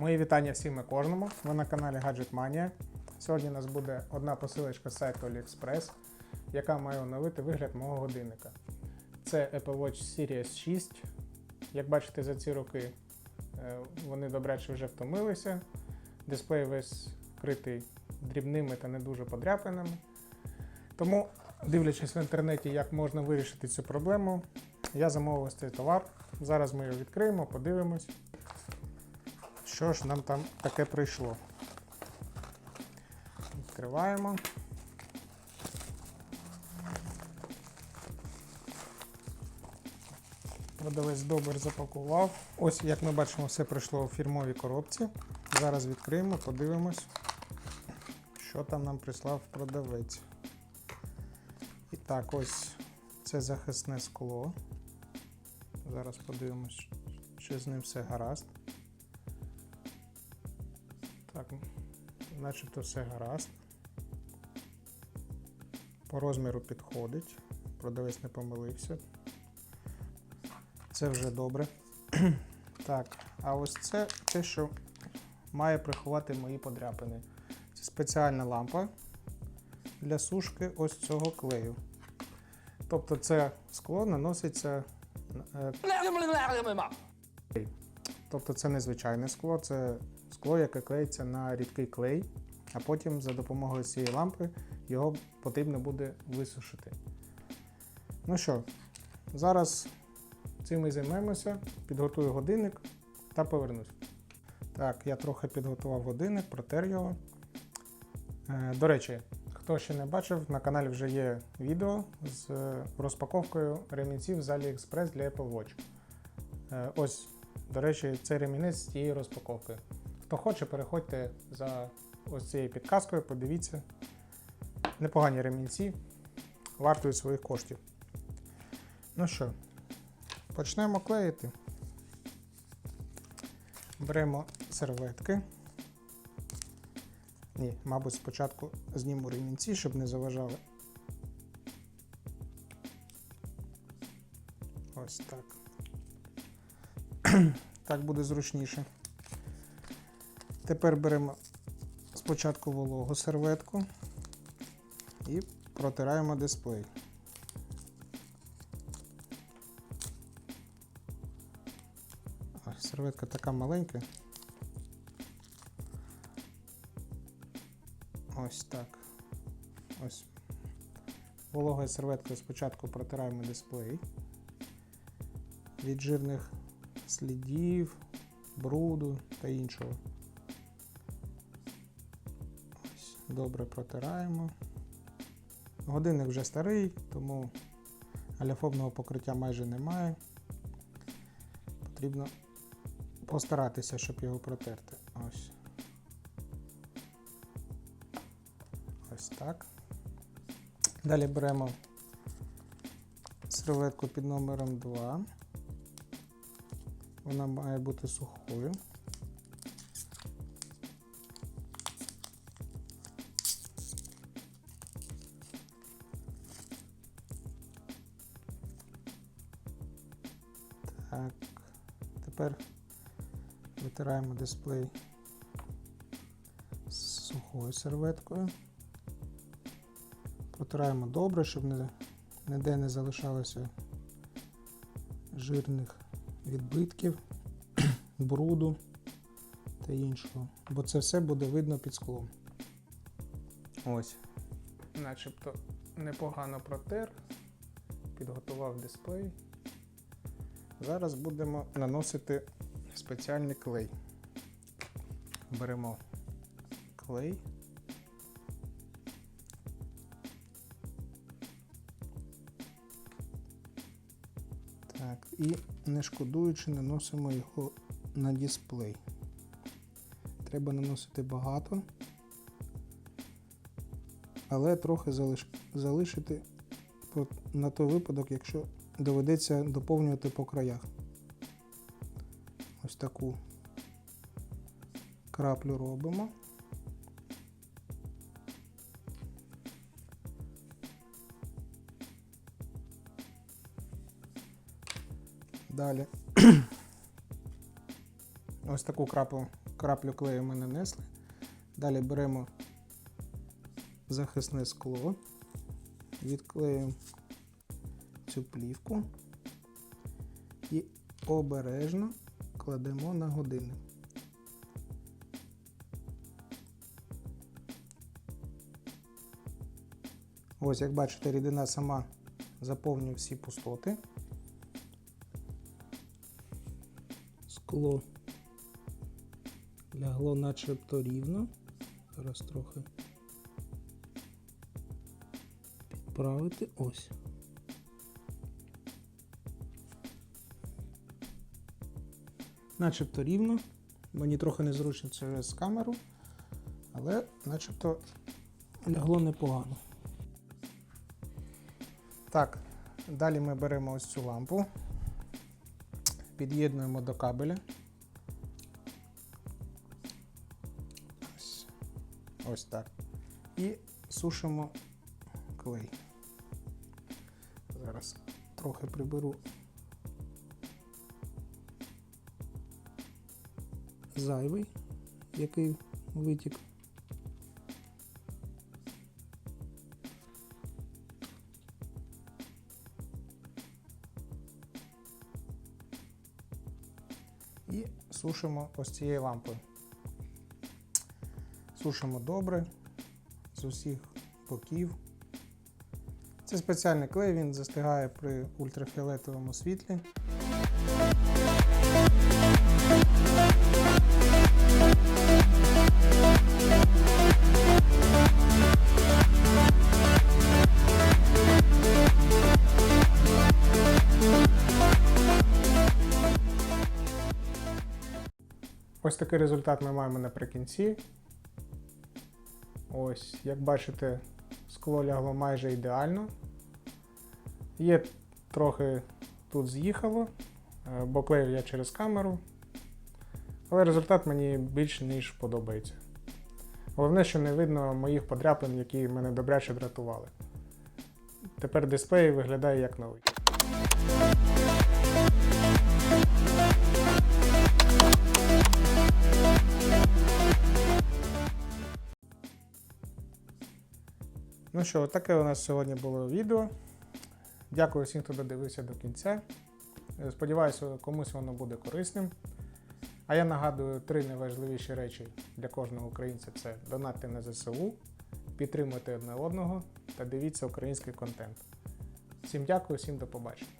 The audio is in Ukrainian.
Мої вітання всім і кожному. Ви на каналі Gadget Mania. Сьогодні у нас буде одна посилочка з сайту AliExpress, яка має оновити вигляд мого годинника. Це Apple Watch Series 6. Як бачите, за ці роки е, вони добряче вже втомилися. Дисплей весь вкритий дрібними та не дуже подряпинами. Тому, дивлячись в інтернеті, як можна вирішити цю проблему, я замовив цей товар. Зараз ми його відкриємо, подивимось. Що ж нам там таке прийшло? Відкриваємо. Продавець добре запакував. Ось, як ми бачимо, все прийшло у фірмовій коробці. Зараз відкриємо, подивимось, що там нам прислав продавець. І так, ось це захисне скло. Зараз подивимось, чи з ним все гаразд. Так, начебто все гаразд. По розміру підходить. Продавець не помилився. Це вже добре. так, а ось це те, що має приховати мої подряпини. Це спеціальна лампа для сушки ось цього клею. Тобто це скло наноситься. Тобто це не звичайне скло, це скло, яке клеїться на рідкий клей, а потім за допомогою цієї лампи його потрібно буде висушити. Ну що, зараз цим і займемося, підготую годинник та повернусь. Так, я трохи підготував годинник, протер його. Е, До речі, хто ще не бачив, на каналі вже є відео з розпаковкою ремінців з AliExpress для Apple Watch. Е, Ось до речі, це ремінець з тієї розпаковки. Хто хоче, переходьте за ось цією підказкою, подивіться. Непогані ремінці, вартують своїх коштів. Ну що, почнемо клеїти. Беремо серветки. Ні, мабуть, спочатку зніму ремінці, щоб не заважали. Ось так. Так буде зручніше. Тепер беремо спочатку вологу серветку і протираємо дисплей. Серветка така маленька. Ось так. Ось. Вологою серветкою спочатку протираємо дисплей від жирних слідів, бруду та іншого. Ось, добре протираємо. Годинник вже старий, тому аляфобного покриття майже немає. Потрібно постаратися, щоб його протерти. Ось. Ось так. Далі беремо серветку під номером 2. Вона має бути сухою. Так, тепер витираємо дисплей з сухою серветкою. Протираємо добре, щоб ніде не залишалося жирних відбитків, бруду та іншого. Бо це все буде видно під склом. Ось. Начебто непогано протер, підготував дисплей. Зараз будемо наносити спеціальний клей. Беремо клей. Так, і не шкодуючи, наносимо його на дисплей. Треба наносити багато, але трохи залиш... залишити на той випадок, якщо доведеться доповнювати по краях. Ось таку краплю робимо. Далі. Ось таку краплю краплю клею ми нанесли. Далі беремо захисне скло, відклеюємо цю плівку і обережно кладемо на годинник. Ось, як бачите, рідина сама заповнює всі пустоти. Скло лягло начебто рівно. Зараз трохи підправити. Ось. Начебто рівно. Мені трохи незручно через камеру, але начебто лягло непогано. Так, далі ми беремо ось цю лампу, під'єднуємо до кабеля. Ось, ось так. І сушимо клей. Зараз трохи приберу зайвий, який витік. І сушимо ось цією лампою. Сушимо добре з усіх боків. Це спеціальний клей, він застигає при ультрафіолетовому світлі. Ось такий результат ми маємо наприкінці. Ось, як бачите, скло лягло майже ідеально. Є трохи тут з'їхало, е, бо клею я через камеру. Але результат мені більш ніж подобається. Головне, що не видно моїх подряпин, які мене добряче дратували. Тепер дисплей виглядає як новий. Ну що, таке у нас сьогодні було відео. Дякую всім, хто додивився до кінця. Е, Сподіваюся, комусь воно буде корисним. А я нагадую три найважливіші речі для кожного українця: це донатити на ЗСУ, підтримуйте одне одного та дивіться український контент. Всім дякую, всім до побачення.